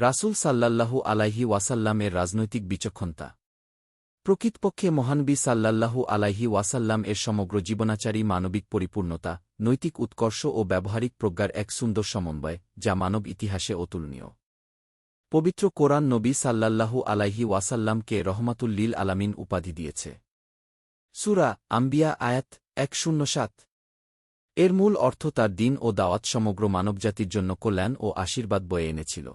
রাসূল সাল্লাল্লাহু আলাইহি ওয়াসাল্লামের রাজনৈতিক বিচক্ষণতা। প্রকৃতপক্ষে মহানবী সাল্লাল্লাহু আলাইহি ওয়াসাল্লাম এর সমগ্র জীবনাচারী মানবিক পরিপূর্ণতা, নৈতিক উৎকর্ষ ও ব্যবহারিক প্রজ্ঞার এক সুন্দর সমন্বয়, যা মানব ইতিহাসে অতুলনীয়। পবিত্র কোরআন নবী সাল্লাল্লাহু আলাইহি ওয়াসাল্লামকে রহমাতুল্লিল আলামিন উপাধি দিয়েছে। সুরা আম্বিয়া আয়াত এক শূন্য সাত। এর মূল অর্থ তার দিন ও দাওয়াত সমগ্র মানবজাতির জন্য কল্যাণ ও আশীর্বাদ বয়ে এনেছিল।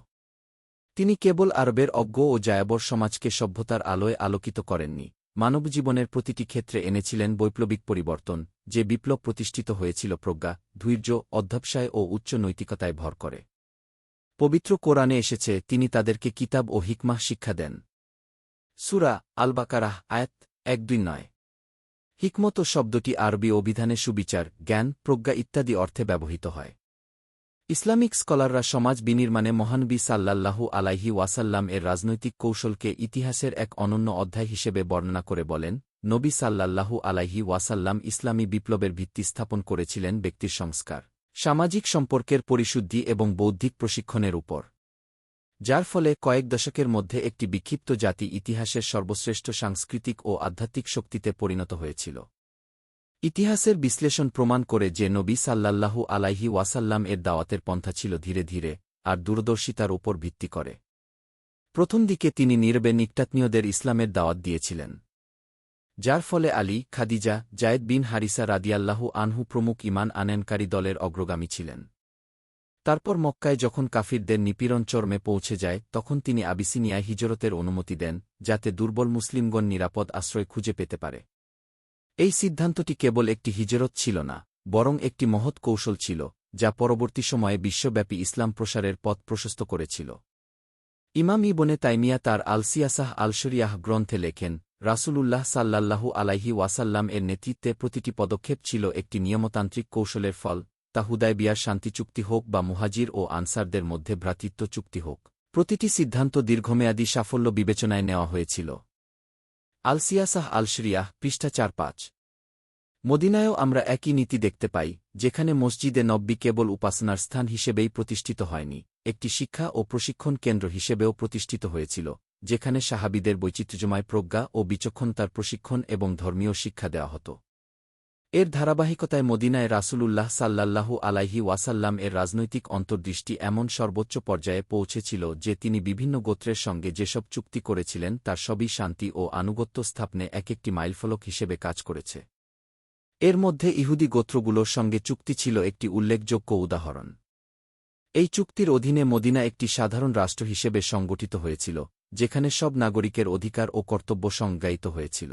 তিনি কেবল আরবের অজ্ঞ ও জায়াবর সমাজকে সভ্যতার আলোয় আলোকিত করেননি। মানবজীবনের প্রতিটি ক্ষেত্রে এনেছিলেন বৈপ্লবিক পরিবর্তন, যে বিপ্লব প্রতিষ্ঠিত হয়েছিল প্রজ্ঞা, ধৈর্য, অধ্যবসায় ও উচ্চ নৈতিকতায় ভর করে। পবিত্র কোরআনে এসেছে, তিনি তাদেরকে কিতাব ও হিকমাহ শিক্ষা দেন। সুরা আলবাকারাহ, আয়াত এক দুই নয়। হিকমত শব্দটি আরবি অভিধানে সুবিচার, জ্ঞান, প্রজ্ঞা ইত্যাদি অর্থে ব্যবহৃত হয়। ইসলামিক স্কলাররা সমাজ বিনির্মাণে মহানবী সাল্লাল্লাহু আলাইহি ওয়াসাল্লাম এর রাজনৈতিক কৌশলকে ইতিহাসের এক অনন্য অধ্যায় হিসেবে বর্ণনা করে বলেন, নবী সাল্লাল্লাহু আলাইহি ওয়াসাল্লাম ইসলামী বিপ্লবের ভিত্তি স্থাপন করেছিলেন ব্যক্তির সংস্কার, সামাজিক সম্পর্কের পরিশুদ্ধি এবং বৌদ্ধিক প্রশিক্ষণের উপর। যার ফলে কয়েক দশকের মধ্যে একটি বিক্ষিপ্ত জাতি ইতিহাসের সর্বশ্রেষ্ঠ সাংস্কৃতিক ও আধ্যাত্মিক শক্তিতে পরিণত হয়েছিল। ইতিহাসের বিশ্লেষণ প্রমাণ করে যে নবী সাল্লাল্লাহু আলাইহি ওয়াসাল্লাম এর দাওয়াতের পন্থা ছিল ধীরে ধীরে আর দূরদর্শিতার উপর ভিত্তি করে। প্রথম দিকে তিনি নীরবে নিকটাত্মীয়দের ইসলামের দাওয়াত দিয়েছিলেন। যার ফলে আলী, খাদিজা, জায়েদ বিন হারিসা রাদিয়াল্লাহু আনহু প্রমুখ ইমান আনেনকারী দলের অগ্রগামী ছিলেন। তারপর মক্কায় যখন কাফিরদের নিপীড়ন চর্মে পৌঁছে যায়, তখন তিনি আবিসিনিয়ায় হিজরতের অনুমতি দেন, যাতে দুর্বল মুসলিমগণ নিরাপদ আশ্রয় খুঁজে পেতে পারে। এই সিদ্ধান্তটি কেবল একটি হিজরত ছিল না, বরং একটি মহৎ কৌশল ছিল, যা পরবর্তী সময়ে বিশ্বব্যাপী ইসলাম প্রসারের পথ প্রশস্ত করেছিল। ইমাম ইবনে তাইমিয়া তার আলসিয়াসাহ আলশরিয়াহ গ্রন্থে লেখেন, রাসূলুল্লাহ সাল্লাল্লাহু আলাইহি ওয়াসাল্লাম এর নেতৃত্বে প্রতিটি পদক্ষেপ ছিল একটি নিয়মতান্ত্রিক কৌশলের ফল, তা হুদায় বিয়ার শান্তি চুক্তি হোক বা মুহাজির ও আনসারদের মধ্যে ভ্রাতৃত্ব চুক্তি হোক। প্রতিটি সিদ্ধান্ত দীর্ঘমেয়াদী সাফল্য বিবেচনায় নেওয়া হয়েছিল। আলসিয়াসাহ আলশরিয়াহ পৃষ্ঠা চার পাঁচ। মদিনায়ও আমরা একই নীতি দেখতে পাই, যেখানে মসজিদে নব্বী কেবল উপাসনার স্থান হিসেবেই প্রতিষ্ঠিত হয়নি, একটি শিক্ষা ও প্রশিক্ষণ কেন্দ্র হিসেবেও প্রতিষ্ঠিত হয়েছিল, যেখানে সাহাবিদের বৈচিত্র্যময় প্রজ্ঞা ও বিচক্ষণতার প্রশিক্ষণ এবং ধর্মীয় শিক্ষা দেওয়া হতো। এর ধারাবাহিকতায় মদিনায় রাসূলুল্লাহ সাল্লাল্লাহু আলাইহি ওয়াসাল্লাম এর রাজনৈতিক অন্তর্দৃষ্টি এমন সর্বোচ্চ পর্যায়ে পৌঁছেছিল যে তিনি বিভিন্ন গোত্রের সঙ্গে যেসব চুক্তি করেছিলেন তার সবই শান্তি ও আনুগত্য স্থাপনে এক একটি মাইলফলক হিসেবে কাজ করেছে। এর মধ্যে ইহুদি গোত্রগুলোর সঙ্গে চুক্তি ছিল একটি উল্লেখযোগ্য উদাহরণ। এই চুক্তির অধীনে মদিনা একটি সাধারণ রাষ্ট্র হিসেবে সংগঠিত হয়েছিল, যেখানে সব নাগরিকের অধিকার ও কর্তব্য সংজ্ঞায়িত হয়েছিল।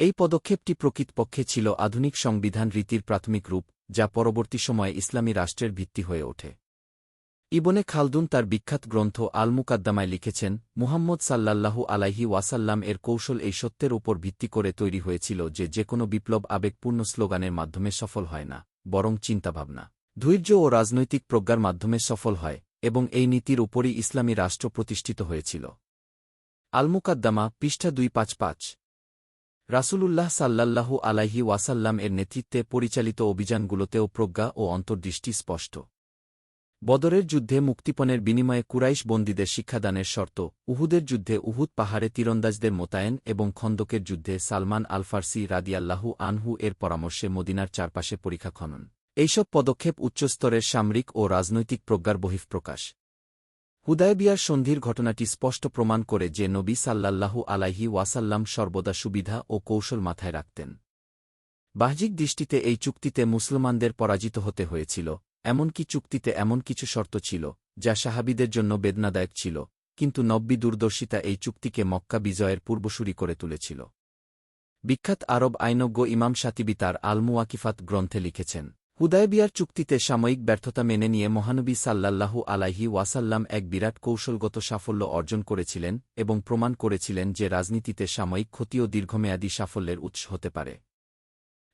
এই পদক্ষেপটি প্রকৃতপক্ষে ছিল আধুনিক সংবিধান রীতির প্রাথমিক রূপ, যা পরবর্তী সময়ে ইসলামী রাষ্ট্রের ভিত্তি হয়ে ওঠে। ইবনে খালদুন তার বিখ্যাত গ্রন্থ আল মুকাদ্দামায় লিখেছেন, মুহাম্মদ সাল্লাল্লাহু আলাইহি ওয়াসাল্লাম এর কৌশল এই সত্যের উপর ভিত্তি করে তৈরি হয়েছিল যে যে কোনো বিপ্লব আবেগপূর্ণ স্লোগানের মাধ্যমে সফল হয় না, বরং চিন্তাভাবনা, ধৈর্য ও রাজনৈতিক প্রজ্ঞার মাধ্যমে সফল হয়, এবং এই নীতির উপরই ইসলামী রাষ্ট্র প্রতিষ্ঠিত হয়েছিল। আলমুকাদ্দামা, পৃষ্ঠা দুই পাঁচ পাঁচ। রাসূলুল্লাহ সাল্লাল্লাহু আলাইহি ওয়াসাল্লাম এর নেতৃত্বে পরিচালিত অভিযানগুলোতেও প্রজ্ঞা ও অন্তর্দৃষ্টি স্পষ্ট। বদরের যুদ্ধে মুক্তিপণের বিনিময়ে কুরাইশ বন্দীদের শিক্ষাদানের শর্ত, উহুদের যুদ্ধে উহুদ পাহাড়ে তীরন্দাজদের মোতায়েন এবং খন্দকের যুদ্ধে সালমান আলফার্সি রাদিয়াল্লাহু আনহু এর পরামর্শে মদিনার চারপাশে পরীক্ষা খনন। এইসব পদক্ষেপ উচ্চস্তরের সামরিক ও রাজনৈতিক প্রজ্ঞার বহিঃপ্রকাশ। হুদায়বিয়ার সন্ধির ঘটনাটি স্পষ্ট প্রমাণ করে যে নবী সাল্লাল্লাহু আলাইহি ওয়াসাল্লাম সর্বদা সুবিধা ও কৌশল মাথায় রাখতেন। বাহ্যিক দৃষ্টিতে এই চুক্তিতে মুসলমানদের পরাজিত হতে হয়েছিল এমনকি চুক্তিতে এমন কিছু শর্ত ছিল, যা সাহাবিদের জন্য বেদনাদায়ক ছিল, কিন্তু নব্বী দূরদর্শিতা এই চুক্তিকে মক্কা বিজয়ের পূর্বসূরি করে তুলেছিল। বিখ্যাত আরব আইনজ্ঞ ইমাম সাতিবি তার আলমুয়াকিফাত গ্রন্থে লিখেছেন, হুদায়বিয়ার চুক্তিতে সাময়িক ব্যর্থতা মেনে নিয়ে মহানবী সাল্লাল্লাহু আলাইহি ওয়াসাল্লাম এক বিরাট কৌশলগত সাফল্য অর্জন করেছিলেন এবং প্রমাণ করেছিলেন যে রাজনীতিতে সাময়িক ক্ষতিও দীর্ঘমেয়াদী সাফল্যের উৎস হতে পারে।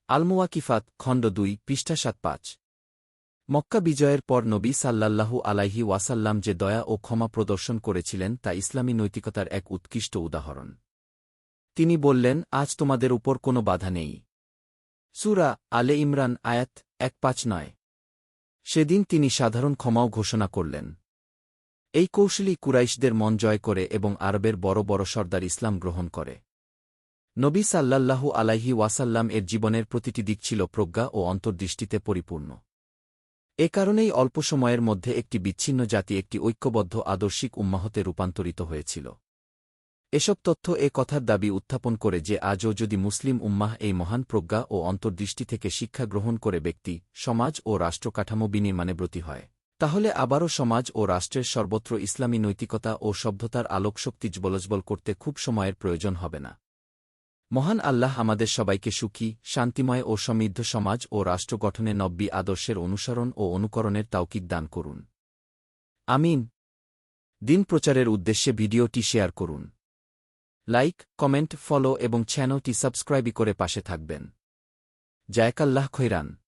আলমুয়াকিফাত খণ্ড দুই, পৃষ্ঠা সাত পাঁচ। মক্কা বিজয়ের পর নবী সাল্লাল্লাহু আলাইহি ওয়াসাল্লাম যে দয়া ও ক্ষমা প্রদর্শন করেছিলেন তা ইসলামী নৈতিকতার এক উৎকৃষ্ট উদাহরণ। তিনি বললেন, আজ তোমাদের উপর কোনো বাধা নেই। সুরা আলে ইমরান আয়াত এক পাঁচ নয়। সেদিন তিনি সাধারণ ক্ষমাও ঘোষণা করলেন। এই কৌশলী কুরাইশদের মন জয় করে এবং আরবের বড় বড় সর্দার ইসলাম গ্রহণ করে। নবী সাল্লাল্লাহু আলাইহি ওয়াসাল্লাম এর জীবনের প্রতিটি দিক ছিল প্রজ্ঞা ও অন্তর্দৃষ্টিতে পরিপূর্ণ। এ কারণেই অল্প সময়ের মধ্যে একটি বিচ্ছিন্ন জাতি একটি ঐক্যবদ্ধ আদর্শিক উম্মাহতে রূপান্তরিত হয়েছিল। এসব তথ্য এ কথার দাবি উত্থাপন করে যে আজও যদি মুসলিম উম্মাহ এই মহান প্রজ্ঞা ও অন্তর্দৃষ্টি থেকে শিক্ষা গ্রহণ করে ব্যক্তি, সমাজ ও রাষ্ট্রকাঠামো বিনির্মাণে ব্রতী হয়, তাহলে আবারও সমাজ ও রাষ্ট্রের সর্বত্র ইসলামী নৈতিকতা ও সভ্যতার আলোকশক্তি জ্বলজ্বল করতে খুব সময়ের প্রয়োজন হবে না। মহান আল্লাহ আমাদের সবাইকে সুখী, শান্তিময় ও সমৃদ্ধ সমাজ ও রাষ্ট্র গঠনে নব্বী আদর্শের অনুসরণ ও অনুকরণের তাওকিক দান করুন। আমিন। দিন প্রচারের উদ্দেশ্যে ভিডিওটি শেয়ার করুন। লাইক, কমেন্ট, ফলো এবং চ্যানেলটি সাবস্ক্রাইবই করে পাশে থাকবেন। জায়কাল্লাহ খৈরান।